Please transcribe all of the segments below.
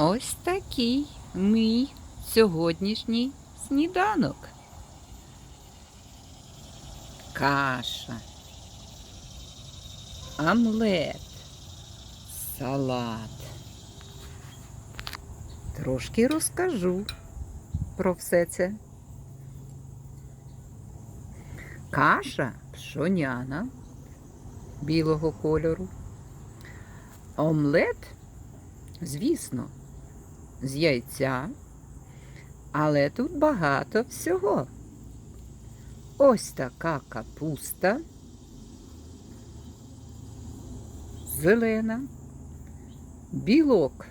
Ось такий мій сьогоднішній сніданок. Каша, омлет, салат. Трошки розкажу про все це. Каша пшоняна білого кольору. Омлет, звісно, з яйця, але тут багато всього. Ось така капуста, зелена, білок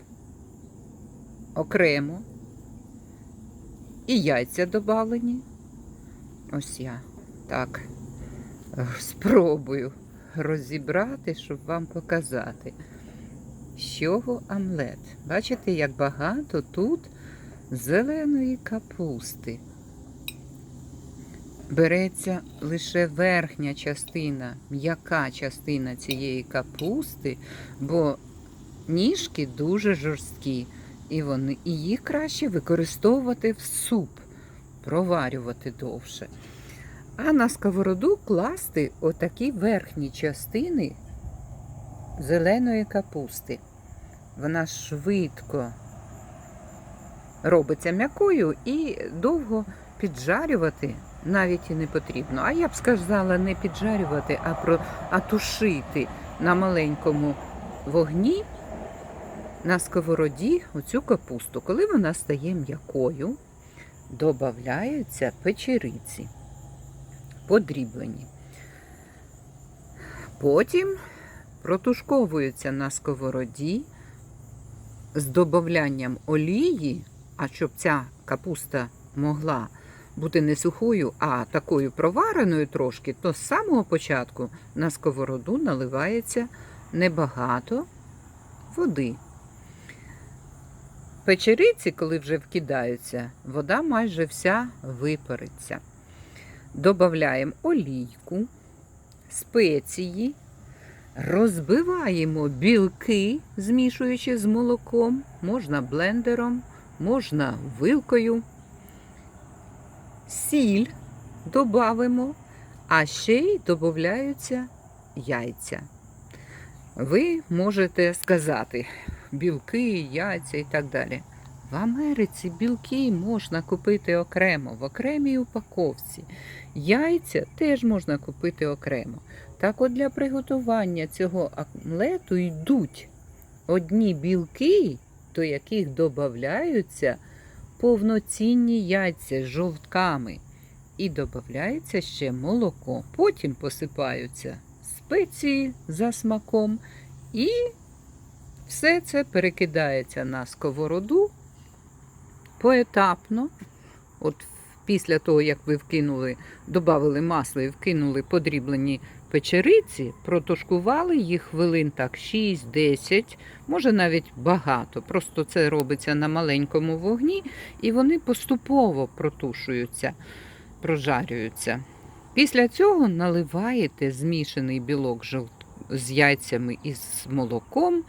окремо і яйця добавлені. Ось я так спробую розібрати, щоб вам показати. З чого омлет? Бачите, як багато тут зеленої капусти. Береться лише верхня частина, м'яка частина цієї капусти, бо ніжки дуже жорсткі, і вони, і їх краще використовувати в суп, проварювати довше. А на сковороду класти отакі верхні частини зеленої капусти. Вона швидко робиться м'якою і довго піджарювати навіть і не потрібно. А я б сказала, не піджарювати, а, про, а тушити на маленькому вогні на сковороді оцю капусту. Коли вона стає м'якою, додаються печериці, подріблені. Потім протушковуються на сковороді з додаванням олії, а щоб ця капуста могла бути не сухою, а такою провареною трошки, то з самого початку на сковороду наливається небагато води. Печериці, коли вже вкидаються, вода майже вся випариться. Добавляємо олійку, спеції, розбиваємо білки, змішуючи з молоком, можна блендером, можна вилкою, сіль додаємо, а ще й додаються яйця. Ви можете сказати білки, яйця і так далі. В Америці білки можна купити окремо, в окремій упаковці. Яйця теж можна купити окремо. Так от для приготування цього омлету йдуть одні білки, до яких додаються повноцінні яйця з жовтками. І додається ще молоко. Потім посипаються спеції за смаком. І все це перекидається на сковороду поетапно. От після того, як ви вкинули, додали масло і вкинули подріблені печериці, протушкували їх хвилин так 6-10, може навіть багато. Просто це робиться на маленькому вогні, і вони поступово протушуються, прожарюються. Після цього наливаєте змішаний білок з яйцями і з молоком,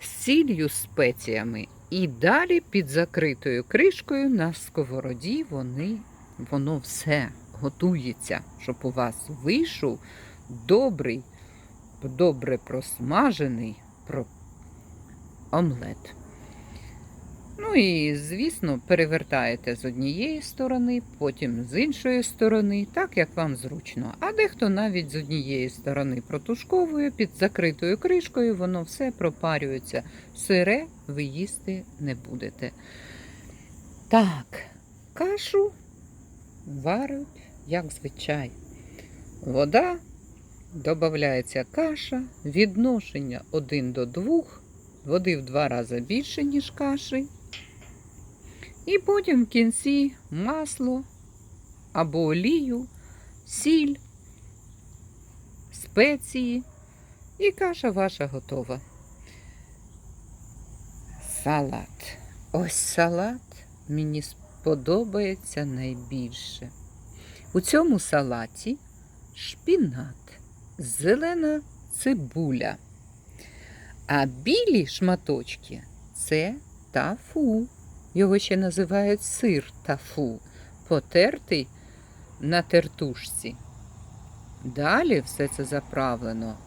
з сіллю, спеціями. І далі під закритою кришкою на сковороді вони, воно все готується, щоб у вас вийшов добрий, добре просмажений про- омлет. Ну і, звісно, перевертаєте з однієї сторони, потім з іншої сторони, так як вам зручно. А дехто навіть з однієї сторони протушковує під закритою кришкою, воно все пропарюється. Сире ви їсти не будете. Так, кашу варять, як звичай. Вода, додається каша, відношення 1 до 2, води в два рази більше, ніж каші. І потім в кінці масло або олію, сіль, спеції, і каша ваша готова. Салат. Ось салат мені сподобається найбільше. У цьому салаті шпінат, зелена цибуля. А білі шматочки це тафу. Його ще називають сир тафу, потертий на тертушці. Далі все це заправлено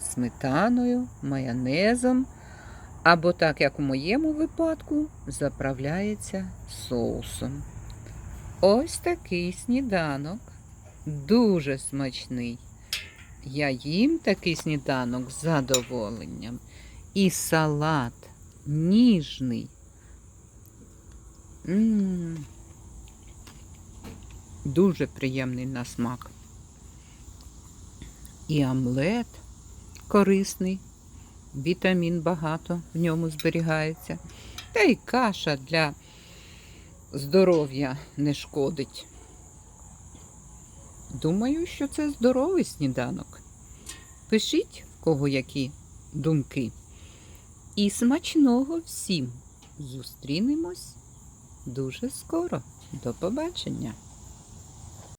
сметаною, майонезом, або так, як у моєму випадку, заправляється соусом. Ось такий сніданок. Дуже смачний. Я їм такий сніданок з задоволенням. І салат ніжний. м Дуже приємний на смак. І омлет корисний, вітамін багато в ньому зберігається. Та й каша для здоров'я не шкодить. Думаю, що це здоровий сніданок. Пишіть, в кого які думки. І смачного всім! Зустрінемось дуже скоро. До побачення!